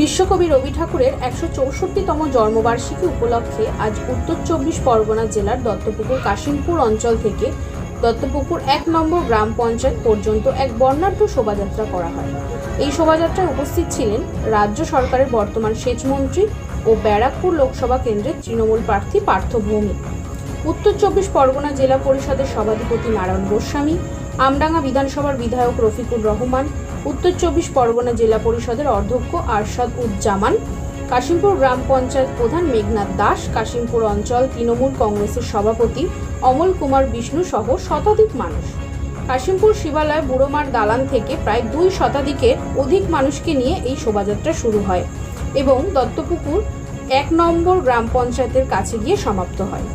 বিশ্বকবি রবি ঠাকুরের একশো চৌষট্টিতম জন্মবার্ষিকী উপলক্ষে আজ উত্তর চব্বিশ পরগনা জেলার দত্তপুকুর কাশিমপুর অঞ্চল থেকে দত্তপুকুর এক নম্বর গ্রাম পঞ্চায়েত পর্যন্ত এক বর্ণাঢ্য শোভাযাত্রা করা হয়। এই শোভাযাত্রায় উপস্থিত ছিলেন রাজ্য সরকারের বর্তমান সেচমন্ত্রী ও ব্যারাকপুর লোকসভা কেন্দ্রের তৃণমূল প্রার্থী পার্থ ভৌমিক। উত্তর চব্বিশ পরগনা জেলা পরিষদের সভাধিপতি নারায়ণ গোস্বামী আমডাঙ্গা বিধানসভার বিধায়ক রফিকুর রহমান, উত্তর চব্বিশ পরগনা জেলা পরিষদের অধ্যক্ষ আরশাদ উজ্জামান, কাশিমপুর গ্রাম পঞ্চায়েত প্রধান মেঘনাথ দাস, কাশিমপুর অঞ্চল তৃণমূল কংগ্রেসের সভাপতি অমল কুমার বিষ্ণু সহ শতাধিক মানুষ। কাশিমপুর শিবালয় বুড়োমার দালান থেকে প্রায় দুই শতাধিকের অধিক মানুষকে নিয়ে এই শোভাযাত্রা শুরু হয় এবং দত্তপুকুর এক নম্বর গ্রাম পঞ্চায়েতের কাছে গিয়ে সমাপ্ত হয়।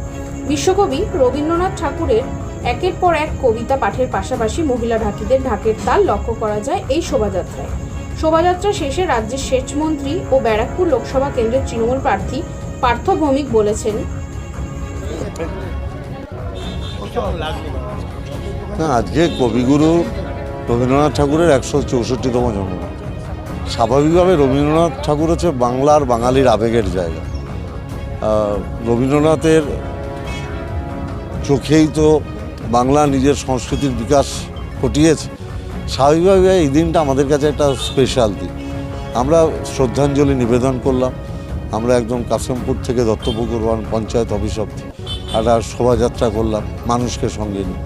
বিশ্বকবি রবীন্দ্রনাথ ঠাকুরের একের পর এক কবিতা পাঠের পাশাপাশি মহিলা ঢাকিদের ঢাকের তাল লক্ষ্য করা যায় এই শোভাযাত্রায়। শোভাযাত্রা শেষে রাজ্যের সেচমন্ত্রী ও ব্যারাকপুর লোকসভা কেন্দ্রের তৃণমূল প্রার্থী পার্থ ভৌমিক বলেছেন, না, আজকে কবিগুরু রবীন্দ্রনাথ ঠাকুরের একশো চৌষট্টিতম জন্মদিন স্বাভাবিকভাবে রবীন্দ্রনাথ ঠাকুর হচ্ছে বাংলার বাঙালির আবেগের জায়গা। রবীন্দ্রনাথের চোখেই তো বাংলা নিজের সংস্কৃতির বিকাশ ঘটিয়েছে। স্বাভাবিকভাবে এই দিনটা আমাদের কাছে একটা স্পেশাল দিন। আমরা শ্রদ্ধাঞ্জলি নিবেদন করলাম। আমরা একদম কাশিমপুর থেকে দত্তপুকুর পঞ্চায়েত অফিস অব্দি একটা শোভাযাত্রা করলাম মানুষকে সঙ্গে নিয়ে।